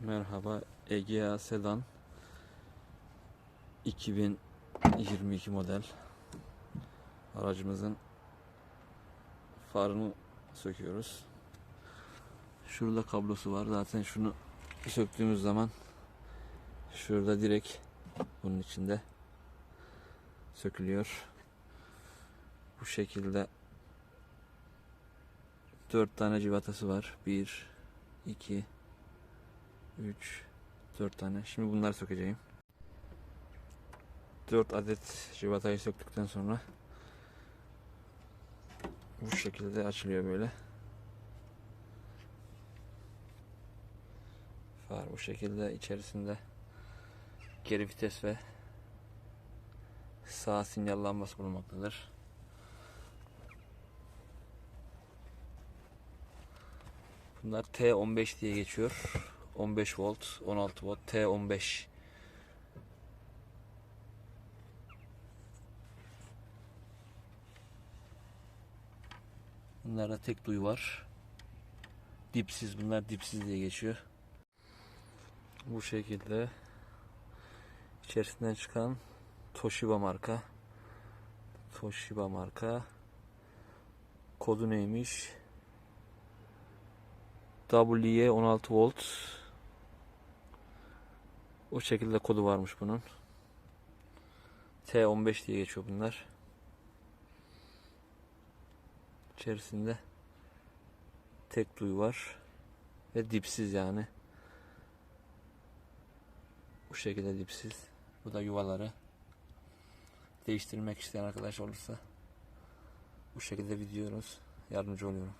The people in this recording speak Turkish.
Merhaba Egea Sedan 2022 model aracımızın farını söküyoruz. Şurada kablosu var. Zaten şunu söktüğümüz zaman şurada direkt bunun içinde sökülüyor. Bu şekilde 4 tane civatası var. 1 2 3 4 tane. Şimdi bunları sökeceğim. 4 adet civatayı söktükten sonra bu şekilde açılıyor böyle. Far bu şekilde içerisinde geri vites ve sağ sinyal lambası bulunmaktadır. Bunlar T15 diye geçiyor. 15 volt, 16 volt, T15. Bunlarda tek duyu var. Dipsiz bunlar dipsiz diye geçiyor. Bu şekilde içerisinden çıkan Toshiba marka. Toshiba marka. Kodu neymiş? WY 16 volt. O şekilde kodu varmış bunun. T15 diye geçiyor bunlar. İçerisinde tek duyu var ve dipsiz yani. Bu şekilde dipsiz. Bu da yuvaları. Değiştirmek isteyen arkadaş olursa bu şekilde videoyoruz. Yardımcı oluyorum.